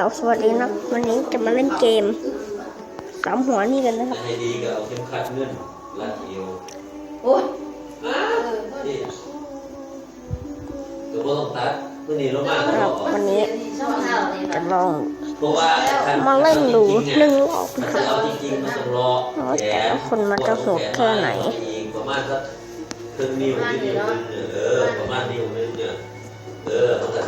ล่าสวัสดีนะวันนี้จะมาเล่นเกมสามหัวนี่กันนะครับให้ดีก็เอาเข็มขัดเงินลาดเอวโอ้ยนี่ตัวบ่ต้องตัดตัวนี้ลงมาคก็รับออกวันนี้ช่องเท้านี่จะนะลองเพราะว่าถ้มาเล่นดูหนึ่งรอบถ้านะคจะรับเอาจริงๆมันต้องรอว่าแต่ละคนมันจะโหดแค่ไหนอีกประมาณสักครึ่งนิ้วหรือนิ้วหนึงเนี่ยเออประมาณนิ้วหนึงเนี่ยเออมันก็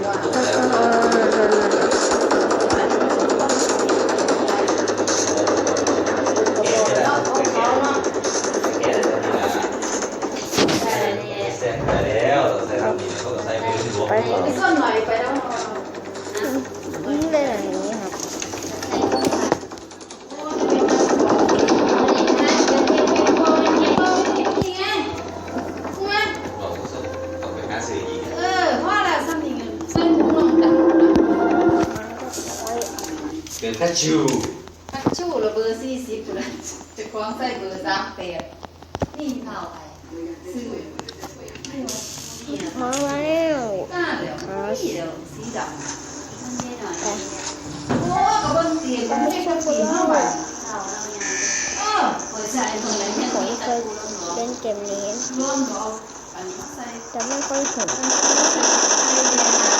เป็นคัชชูพักชู้ละเบอร์สี่สิบกูละจะคล้องใส่เบอร์สามแปดนี่เท่าไปซื้อมาแล้วก้าเดี๋ยวนี่เดี๋ยวสีดำมันไม่หน่อยโอ้กระเบื้องเตียงมันไม่ใช่กระสีเท่าไหร่เออเปิดใจตรงไหนเนี่ยผมเคยเล่เล่นนเกมนี้ร่วมเอาอันนี้ใส่แต่ไม่ค่อยเห็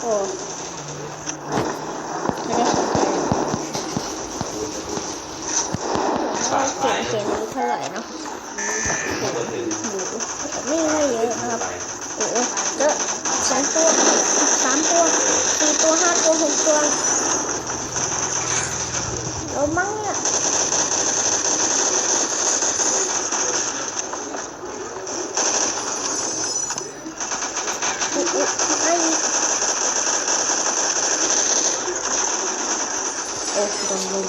โอ้ไม่ได้สนใจปากเสีปายงเกมนี้เท่าไหร่เนาะหมูไม่ไม่เยอะนะครับโอ้เยอะสองตัวสามตัวสี่ตัวห้าตัวหกตัวแล้วมั้งเนี่ยอุ๊ยไอ้โอ้โดนลุม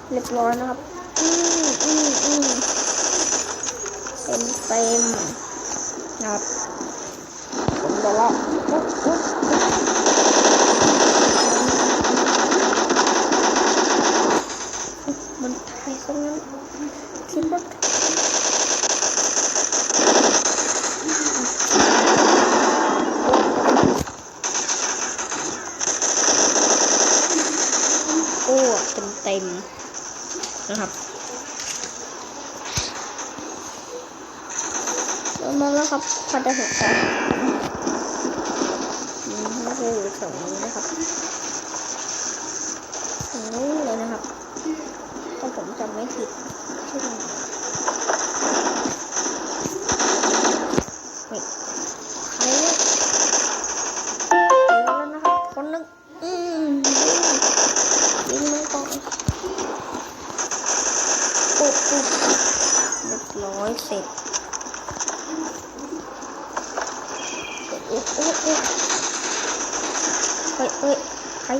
เรียบร้อยนะครับ อืมอืมอืมเต็มเต็มนะครับผมจะละอุ๊บอุ๊บอุ๊บมันตายซะงั้นคิดว่าโอ้เต็มเต็ม นะครับมาแล้วครับพันธะสองอืมไม่ใช่อยู่สองนี้นะครับตรงนี้เลยนะครับถ้าผมจำไม่ผิดใช่ไหม ร้อยเสร็จอุ๊ย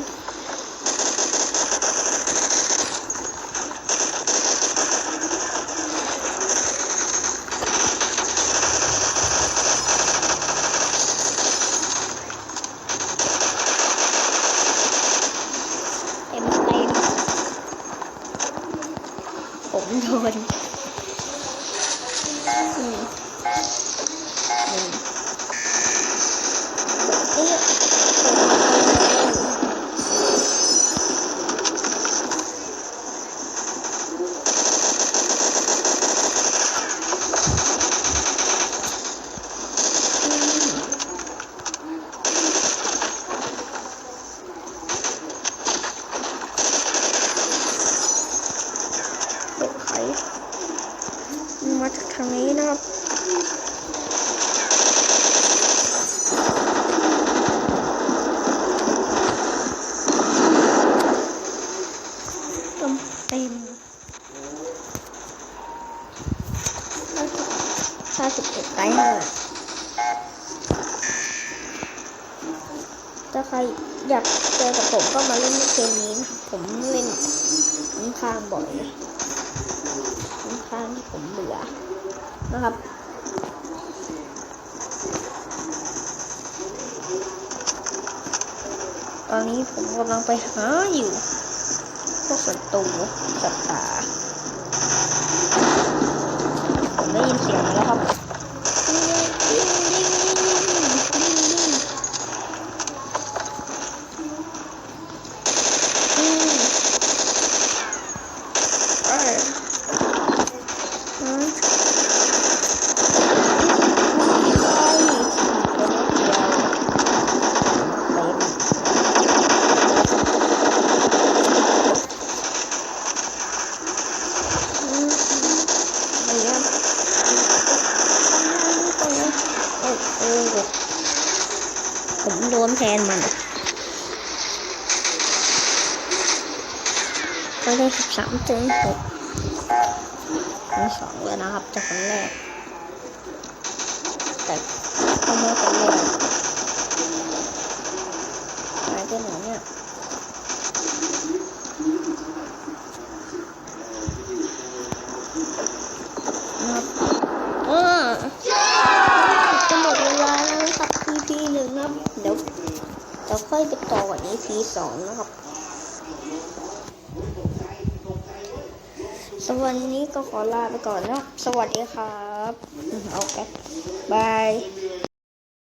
Okay. มาจากทางนี้นะครับเต็มห้าสิบเอ็ลค์เลยถ้าใครอยากเจอกับผมก็มาเล่นเกมนี้ครัผมเล่นค่นข้างบ่อย ค่อนข้างที่ผมเบื่อนะครับตอนนี้ผมกำลังไปหาอยู่พวกศัตรูสัตว์ป่าผมได้ยินเสียงแล้วครับ ก็ได้สิบสามถึงหกทั้งสองเลยนะครับจากคนแรก แต่ก็ไม่คนแรกหายไปไหนเนี่ยนะครับอ่าจะหมดเวลาแล้วครับ EP หนึ่งนะครับเดี๋ยวเดี๋ยวค่อยไปต่อกัน EP สองนะครับสำหรับ วันนี้ก็ขอลาไปก่อนนะ สวัสดีครับโอเคบาย